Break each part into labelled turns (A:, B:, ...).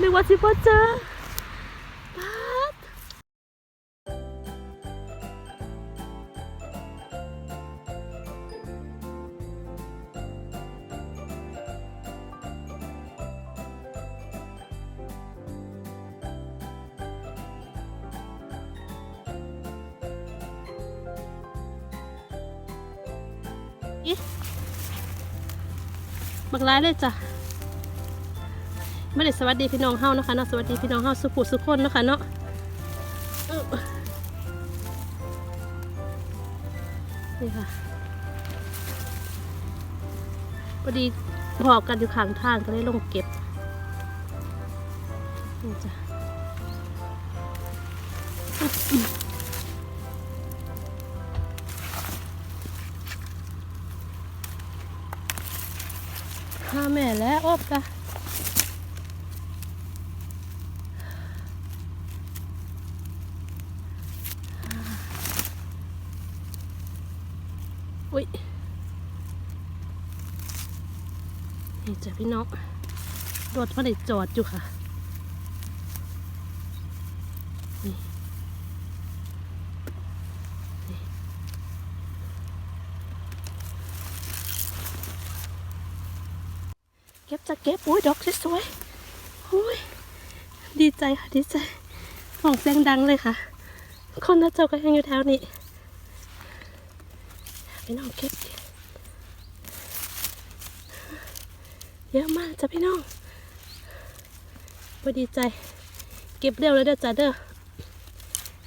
A: นึกว่าสิพ่อเจอปาดอิบักร้ายเลยจ้ะ ไม่ได้สวัสดีพี่น้องเฮานะคะเนาะสวัสดีพี่น้องเฮาสุขุสุขคนนะคะเนาะนี่ค่ะพอดีพอกันอยู่ข้างทางก็เลยลงเก็บนี่จ้ะห้าแม่แล้วอบจ้ะ อุ้ยนี่จ้ะ พี่น้องรถมาได้จอดอยู่ค่ะเก็บจะเก็บอุ้ยดอกสวยๆอุ้ยดีใจค่ะดีใจส่องเสียงดังเลยค่ะ คนน่าจะก็ยังอยู่แถวนี้พี่น้องเก็บ เยอะมากจ้ะพี่น้องพอดีใจ เก็บเร็วเลยเด้อจ้ะเด้อ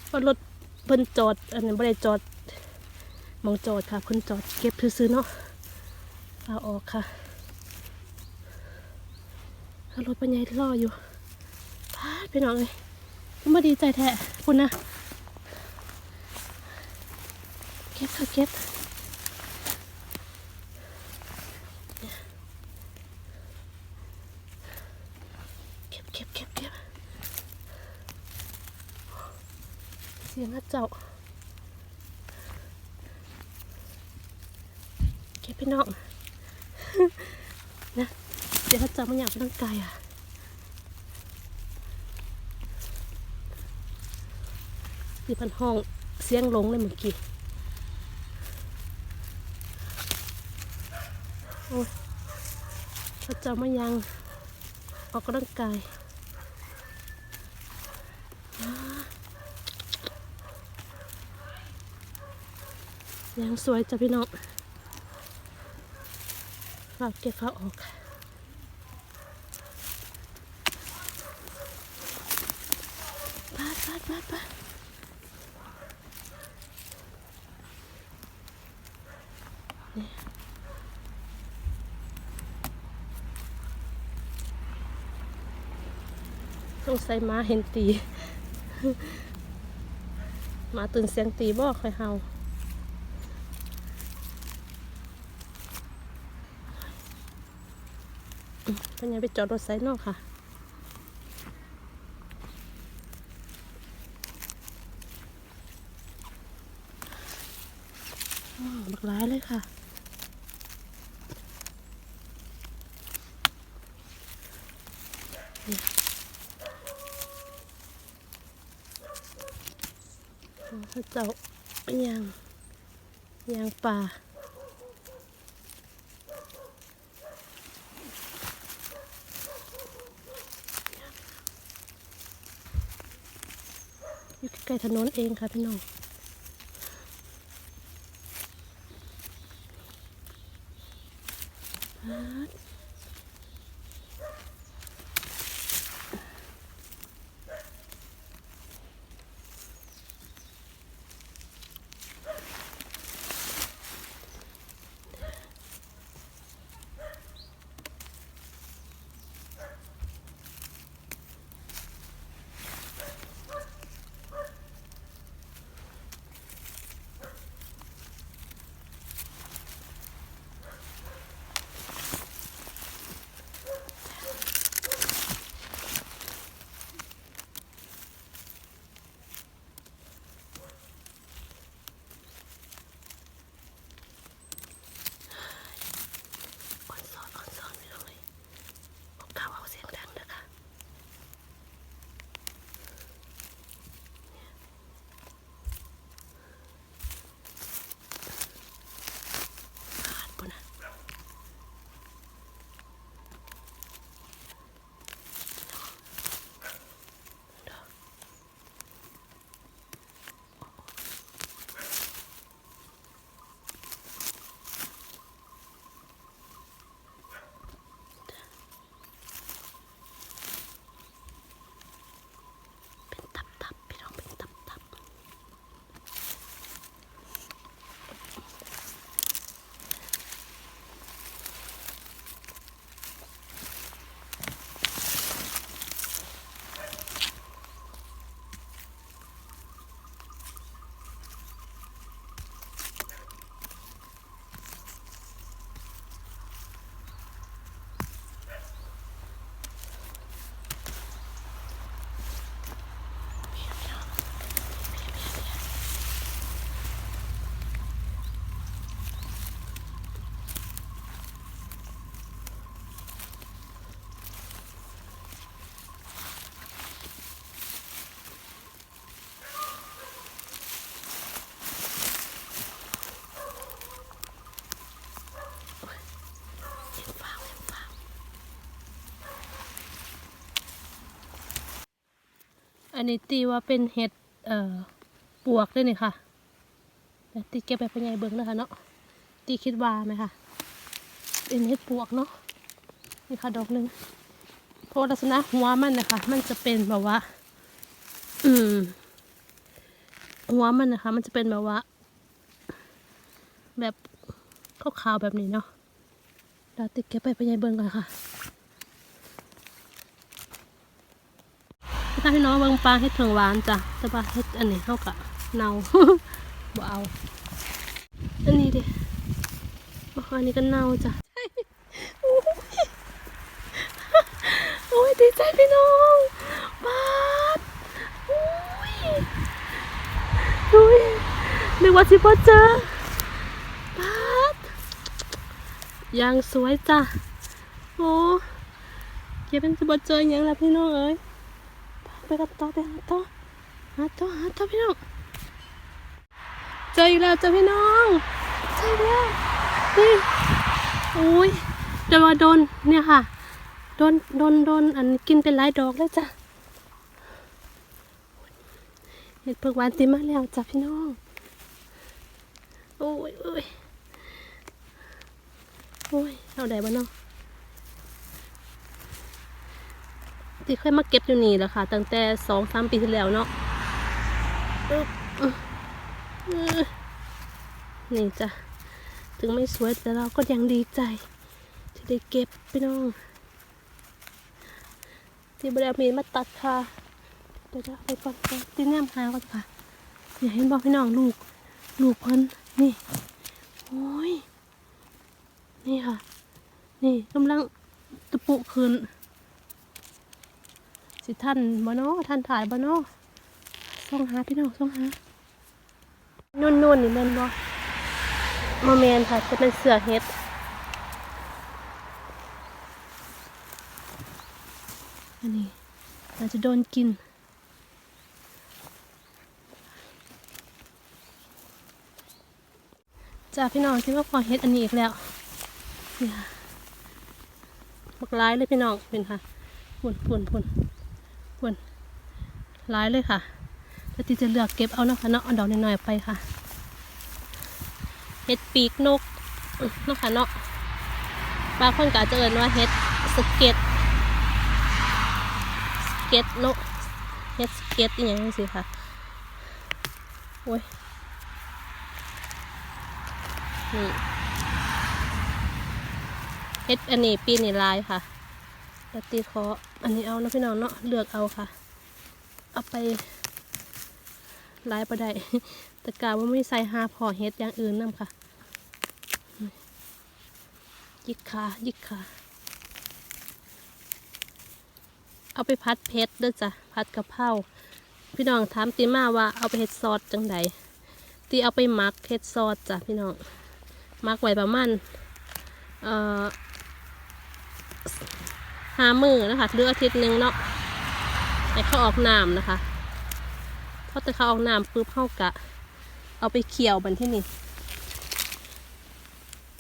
A: พราะรถเพิ่นจอด อันนี้ไม่ได้จอดมองจอดค่ะเพิ่นจอดเก็บซื้อเนาะเอาออกค่ะรถปัญญารออยู่พาดพี่น้องเลยมาดีใจแท้คุณนะเก็บค่ะเก็บ เก็บเก็บเก็บเก็บเสียง นะเจ้าเก็บพี่น้องนะเดี๋ยวเขาจะมาอยากไปตั้งไกลอะที่พันห้องเสียงลงเลยเมื่อกี้โอ้ยเขาจะมายังออกกำลังกาย ยังสวยจ้ะพี่น้องฝากเก็บฝาออกปาดปาดปาดปาดต้องใส่มาเห็นตี มาตื่นเสียงตีบอกคอยเฮาอืมเป็นยังไปจอดรถไซน์นอกค่ะอ้าวบักร้ายเลยค่ะพระเจ้าเป็นยางยางป่า ใกล้ถนนเองค่ะพี่น้อง อันนี้ตีว่าเป็นเห็ดเอ่อปวกเลยนี่ค่ะแต่ตีเก็บไปเป็นไงเบิ้งนะคะเนาะตีคิดว่าไหมคะเป็นเห็ดปวกเนาะนี่ค่ะดอกหนึ่งเพราะว่าลักษณะหัวมันนะคะ มันจะเป็นแบบว่า อืม หัวมันนะคะ มันจะเป็นแบบว่า แบบขาวๆแบบนี้เนาะเดี๋ยวติดเก็บไปเป็นไงเบิ้งกันค่ะ ถ้าพี่น้องเบิ่งปลาเฮ็ดเผืองหวานจ้ะแต่ว่าเฮ็ดอันนี้เข้ากับเนาบ่เอา อันนี้ดิอ๋ออันนี้ก็เน่าจ้ะโอ้ยดีใจพี่น้องบาดโอ้ยโอ้ยนึกว่าสิบ่เจอบาดยังสวยจ้ะโอ้เก็บเป็นสิบ่เจอหยังละพี่น้องเอ้ย ไปกันต่อไปหาต่อหาต่อหาต่อพี่น้องเจออีกแล้วจ้ะพี่น้องเจอแล้วนี่โอ้ยเดี๋ยวว่าโดนเนี่ยค่ะโดนโดนโดนอันกินเป็นหลายดอกแล้วจ้ะเห็ดเผือกหวานเต็มมาแล้วจ้ะพี่น้องโอ้ยโอ้ยโอ้ยเอาได้บ้านาะ ที่เคยมาเก็บอยู่นี่แหละค่ะ ตั้งแต่สองสามปีที่แล้วเนาะนี่จ้ะ ถึงไม่สวยแต่เราก็ยังดีใจ ที่ได้เก็บพี่น้อง ที่บริเอามีมาตัดค่ะ เดี๋ยวจะไปก่อนไปตีแนมหาก่อนค่ะอย่าเห็นบอกพี่น้องลูก ลูกเพิ่นนี่ โอ้ย นี่ค่ะ นี่กำลังตะปุขึ้น สิท่านบ่เนาะท่านถ่ายบ่เนาะส่องหาพี่น้องส่องหานุ่นๆนนี่แม่นบ่บ่แมนค่ะจะเป็นเสือเฮ็ดอันนี้อาจจะโดนกินจ้าพี่น้องที่ว่าพอเฮ็ดอันนี้อีกแล้วเนี่ยบักร้ายเลยพี่น้องเป็นค่ะพุ่นพุ่นพุ่นควร ร้ายเลยค่ะแล้วที่จะเลือกเก็บเอาเนาะค่ะเนาะเอาดอกน้อยๆไปค่ะเห็ดปีกนกเนาะค่ะเนาะบางคนก็อาจจะเอ่ยว่าเห็ดสเก็ตสเก็ตนกเห็ดสเก็ตอหย่างนี้สิค่ะโอ้ยนี่เห็ดอันนี้ปีนี่ลายค่ะปฏิเคราะห์อันนี้เอานะพี่น้องเนาะเลือกเอาค่ะ เอาไปไล่ประได้แต่กาว่าไม่ใส่หาพอเฮ็ดอย่างอื่นนํค่ะ ยิกขายิกขาเอาไปพัดเพชรด้อจ้ะพัดกะเพราพี่น้องถามตีมาว่าเอาไปเฮ็ดซอสจังใดตีเอาไปหมักเฮ็ดซอสจ้ะพี่น้องหมักไว้ประมาณเอ่อห้ามือนะคะหรืออาทิตย์หนึ่งเนาะ ให้เขาออกน้ำนะคะพอแต่เขาออกน้ำปุ๊บเข้ากะ เอาไปเคี่ยวบันที่นี่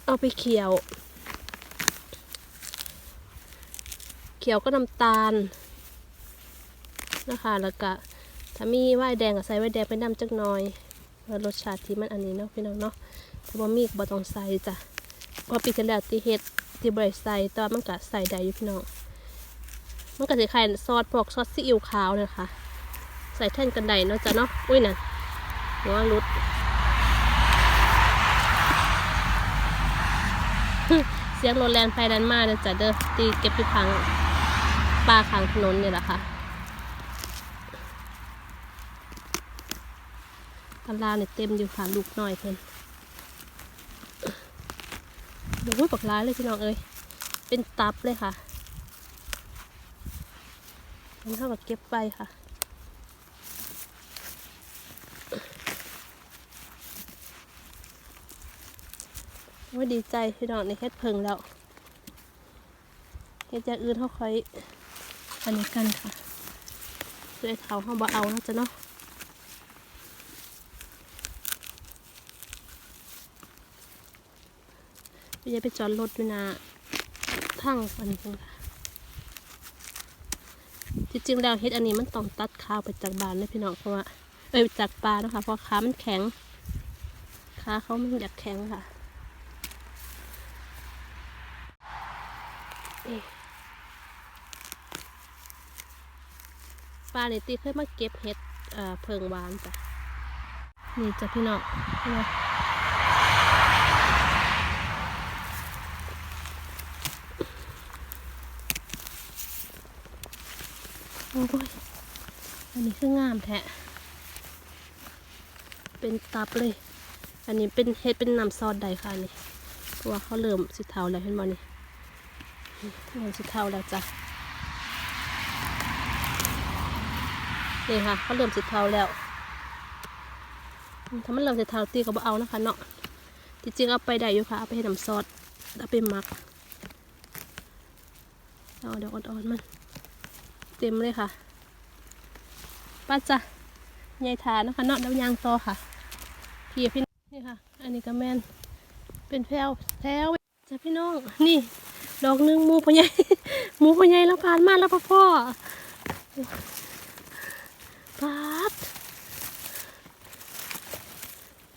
A: เอาไปเคี่ยว เคี่ยวก็น้ำตาลนะคะ แล้วก็ถ้ามีไวน์แดงก็ใส่ไวน์แดงไปน้ำจักหน่อยเพื่อรสชาติที่มันอันนี้เนาะพี่น้องเนาะถ้าบ่มีก็บ่ต้องใส่จ้ะพอปีที่แล้วที่เฮ็ดที่บริใส่แตว่ามันก็ใส่ได้อยู่พี่น้อง มันก็จะคล้ายซอสพวกซอสซีอิ๊วขาวนะคะ ใส่แท่นกันไดเนาะจ้ะเนาะอุ้ยน่ะหัวรุดเสียงรถแลนไปแลนมาเด้อจ้ะเด้อตีเก็บอยู่พังปลาขางถนนเนี่ยแหละค่ะกันลาเนี่ยเต็มอยู่ค่ะลูกน้อยเพิ่นโอ้ยปักร้ายเลยพี่น้องเอ้ยเป็นตับเลยค่ะ นนี้เท่ากับเก็บไปค่ะโอ้ยดีใจพี่น้องในเฮ็ดเพิงแล้วเฮ็ดอย่างอื่นเขาค่อยอันนี้กันค่ะด้วยเท้าเขาบ่เอานะจ๊ะเนาะไปจะไปจอดรถอยู่นาทั้งอันนี้ค่ะ จริงๆแล้วเฮ็ดอันนี้มันต้องตัดขาไปจากบานเลยพี่น้องเพราะว่าเอ้ยจากปลาเนาะคะเพราะขามันแข็งขาเขามันอยากแข็งค่ะปลาเนี่ยตีเคยมาเก็บเห็ดเอ่อเพิงหวานจ้ะนี่จ้ะพี่น้องเห็นไหมโอ้ยอันนี้คืองามแท้เป็นตับเลย อันนี้เป็นเห็ดเป็นน้ำซอสใดค่ะนี่เพราะว่าเขาเริ่มสิเทาแล้วเห็นบ่นี่เริ่มสิเทาแล้วจ้ะนี่ค่ะเขาเริ่มสิเทาแล้วถ้ามันเริ่มสิเทาตีก็บ่เอานะคะเนาะที่จริงเอาไปได้อยู่ค่ะเอาไปให้น้ำซอสเอาไปหมักเอาเดี๋ยวอ่อนๆมัน เต็มเลยค่ะป้าจ้ะยายทานะคะนาะดาวยางต่อค่ะพี่พี่นี่ค่ะ อันนี้ก็แมนเป็นแพลวแพลวจ้ะพี่น้อง นี่ ดอกหนึงหมูพ่อใหญ่หมูพ่อใหญ่แล้วผ่านมาแล้วพ่อพ่อปาด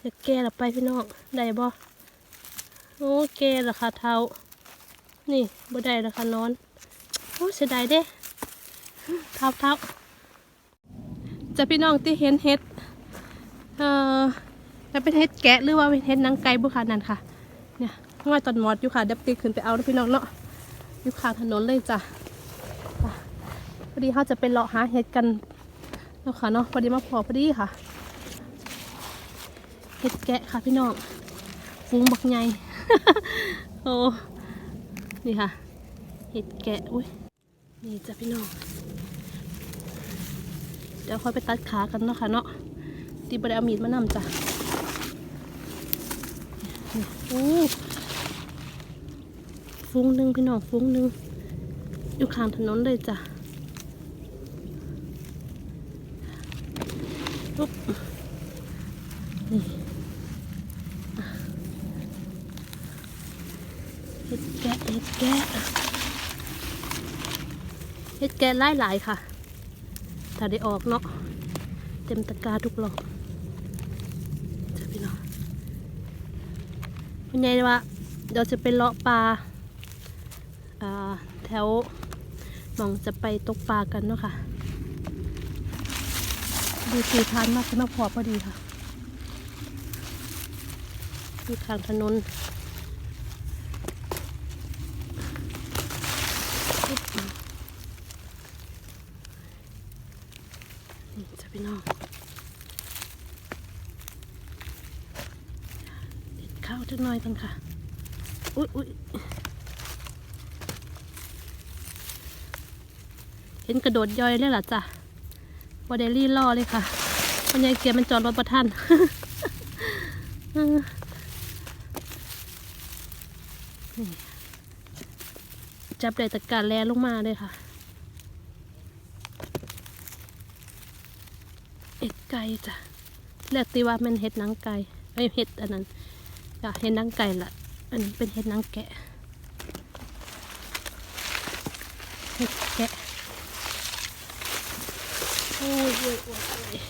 A: จะแก่ละไปพี่น้องได้บ่โอ้แก่ละค่ะเท้านี่บ่ได้ละค่ะนอนโอ้เสียดายเด้ ท้าเท้าจะพี่น้องที่เห็นเห็ด เอ่อจะเป็นเห็ดแกะหรือว่าเป็นเห็ดนังไก่บุค่ะนั่นค่ะ เนี่ยง่อยตอนหมอดอยู่ค่ะเดี๋ยวตีขึ้นไปเอานะพี่น้องเนาะอยู่ข้างถนนเลยจ้ะพอดีเขาจะไปเลาะหาเห็ดกันเนาะค่ะเนาะพอดีมาพอพอดีค่ะ เห็ดแกะค่ะพี่น้องฟูงบักใหญ่โอ้นี่ค่ะ เห็ดแกะอุ้ยนี่จ้ะพี่น้อง เดี๋ยวค่อยไปตัดขากันเนาะค่ะเนาะตีบไดเอามีดมานำจ้ะอู้ฟุ้งหนึ่งพี่น้องฟุ้งหนึ่งอยู่ข้างถนนเลยจ้ะปุ๊บนี่เห็ดแกะเห็ดแกะเห็ดแกะหลายหลายๆค่ะ ถ้าได้ออกเนาะเต็มตะกร้าทุกหลอกจะพี่น้องคุณยายว่าเดี๋ยวจะไปเลาะปลาแถวมองจะไปตกปลากันเนาะค่ะดูสีทานมากมากพอพอดีค่ะอยู่ทางถนนนี่จะ พี่น้องเด็ดข้าวจักหน่อยกันค่ะ อุ๊ยอุ๊ยเห็นกระโดดย่อยเลยหรอจ๊ะบอเดลี่ล่อเลยค่ะมันยายเกียร์มันจอดรถประทันนี่จับได้ตะการแลลงมาเลยค่ะ เอ็ดไก่ จ้ะเรียกตีว่ามันเห็ดหนังไก่ไอยเห็ดอันนั้นจ้ะเห็ดหนังไก่ละอันนี้เป็นเห็ดหนังแกะเห็ดแกะโอ้ยโอ้ยโอ้ยโอ้ย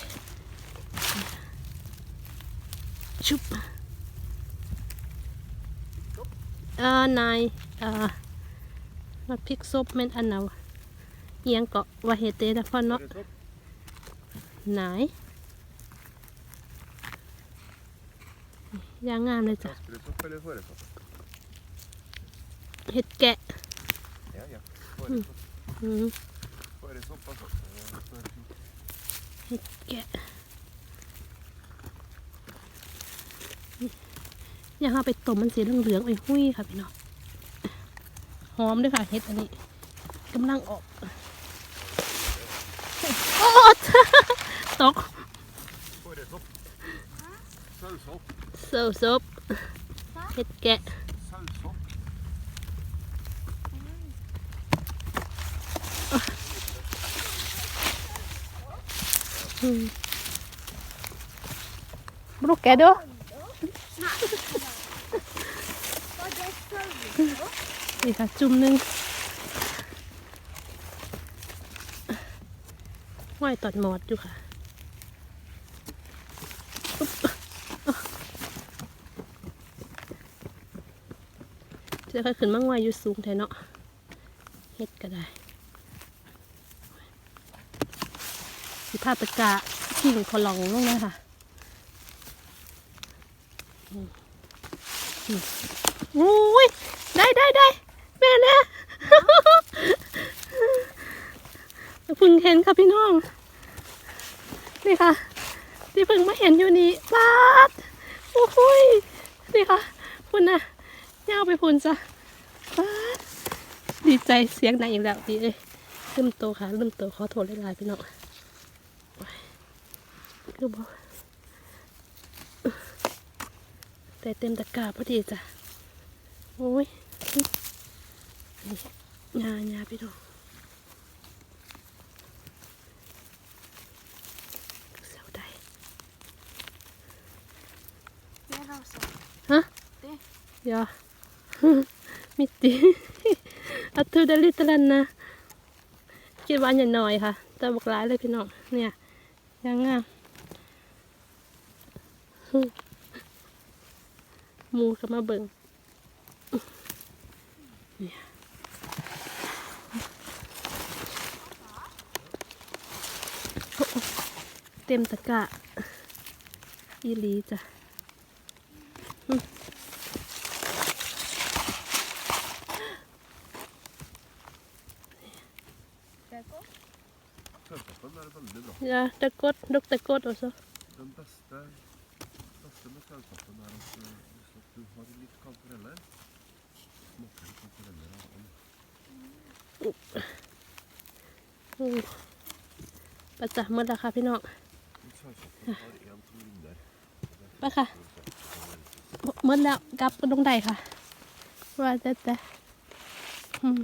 A: ชุบเอ่อนายเอ่อมาพริกซบเม็นอันเนาเอียงเกาะว่าเฮเตนะพ่อเนาะไหน ยางงามเลยจ้ะเห็ดแกะเห็ดแกะอย่าเอาไปต้มมันสีเหลืองๆไอ้หุ้ยค่ะพี่น้องหอมด้วยค่ะเห็ดอันนี้กำลังออกโอ๊ตตก เสิร์ฟซุปเห็ดแกะ
B: Sausopp.
A: อืมบลูกแกะเด้อนี่ค่ะจุ่มหนึ่งห้อยตอดหมอดอยู่ค่ะ จะค่อยขึ้นมาง่อยอยู่สูงแท้เนาะเฮ็ดก็ได้สิพาตะกะกิ่งขอลองลงเลยค่ะอุ้ยได้ได้ได้แม่นะพึ่งเห็นค่ะพี่น้อง นี่ค่ะ ที่พึ่งมาเห็นอยู่นี่ปาดโอ้ยนี่ค่ะคุณนะ ย่าวไปพุ่นจ้ะปาดดีใจเสียงดังอีกแล้วดีเลยลืมโตค่ะลืมโตขอโทษหลายๆพี่น้องคือบอกแต่เต็มตะกร้าพอดีจ้ะโอ้ยนี่งางาพี่น้องเสียวได้
C: แม่เราส อง
A: ฮะ
C: เต้
A: Ja. Mitt i. Att du det lite lämna. คิดว่าอย่าน้อยค่ะ แต่บอกร้ายเลยพี่น้องเนี่ยยังงามมูก็มาเบิ่งเต็มตะกร้าอีลีจ้ะ
C: แต่ก็
B: Sølvpappen er veldig bra.
A: Ja, det er godt. Lukter godt også.
B: Den beste, beste med sølvpappen er at eh, hvis at du har litt kantareller, smaker det kantareller av den.
A: อืมประจักษ์หมดแล้วค่ะพี่น้อง
B: Men sølvpappen har en som ligner.
A: ไปค่ะหมดแล้วกลับก็ลงได้ค่ะ ว่าแต่แต่อืม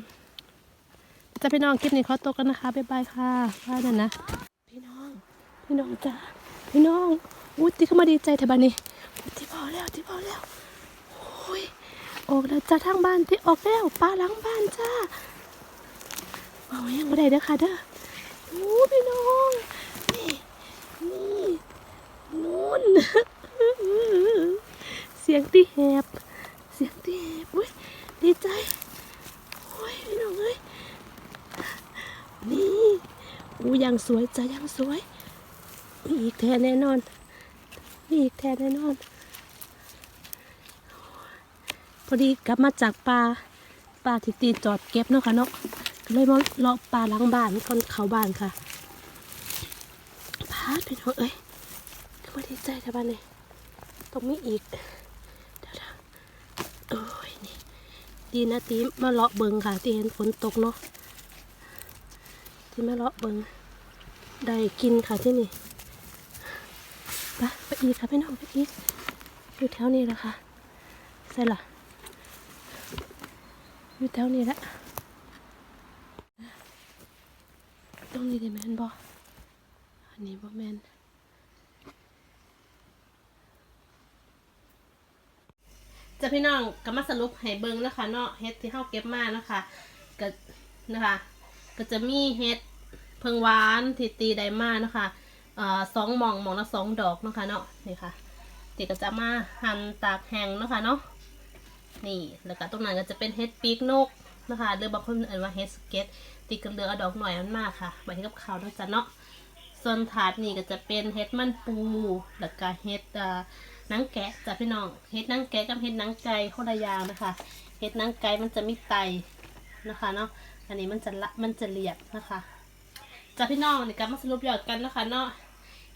A: จะพี่น้องคลิปนี้ขอตัวกันนะคะ บ๊ายบายค่ะว่านั่นนะพี่น้อง พี่น้องจ้าพี่น้องอุ้ยที่เข้ามาดีใจแถวบ้านนี้อุ๊ยที่พอแล้วที่พอแล้วโอ้ยออกแล้วจ้าทางบ้านที่ออกแล้วปลาหลังบ้านจ้าเอายังไม่ได้เด้อค่ะเด้อโอ้พี่น้องนี่นี่นู่นเสียงที่แหบเสียงที่แหบอุ้ยดีใจโอ้ยพี่น้องเอ้ยนี่อู้ยังสวยจ้ะยังสวย มีอีกแทนแน่นอน มีอีกแทนแน่นอน พอดีกลับมาจากป่าป่าที่ตีจอดเก็บเนาะค่ะเนาะก็เลยมาเลาะป่าหลังบ้านก่อนเขาบ้านค่ะพาดพี่น้องเอ้ยก็มาดีใจแต่บ้านนี้ต้องมีอีกเดี๋ยวนะโอ้ยนี่ดีนะตีมาเลาะเบิงค่ะ ที่เห็นฝนตกเนาะที่มาเลาะเบิงได้กินค่ะที่นี่ ปไปอีกค่ะพี่น้องไปอีกอยู่แถวนี้แหละค่ะใช่ละอยู่แถวนี้แหละตรงนี้ได้แมนบออันนี้บอแมนจะพี่น้องก็มาสรุปให้เบิ่งนะคะเนาะเฮ็ดที่เฮาเก็บมานะคะก็นะคะ ก็จะมีเฮ็ดเพิงหวานที่ตีไดมานะคะเอ่อ สองหม่องหม่องละสองดอกเนาะคะเนาะนี่ค่ะตีก็จะมาหั่นตากแห้งเนาะคะเนาะนี่แล้วก็ตรงนั้นก็จะเป็นเฮ็ดปีกนกนะคะหรือบางคนเอ่ยว่าเฮดสเก็ตตีกันเหลือเอาดอกหน่อยมันมากค่ะไว้ให้กับข้าวเนาะจ้ะเนาะส่วนถาดนี่ก็จะเป็นเฮ็ดมันปูแล้วก็เฮ็ดนังแกะจ้ะพี่น้องเห็ดนังแกะกับเห็ดนังไก่คนละอย่างนะคะเห็ดนังไก่มันจะมีไตนะคะเนาะอันนี้มันจะละมันจะเรียบนะคะจ้ะพี่น้องในการมาสรุปยอดกันนะคะเนาะ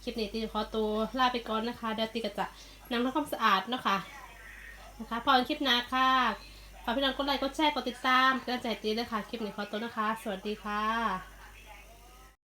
A: คลิปนี้ตีขอตัวลาไปก่อนนะคะ เดี๋ยวตีก็จะนำทำความสะอาดเนาะคะนะคะ พอคลิปหน้าค่ะฝากพี่น้องกดไลค์กดแชร์กดติดตามกำลังใจตีด้วยค่ะ คลิปนี้ขอตัวนะคะ สวัสดีค่ะ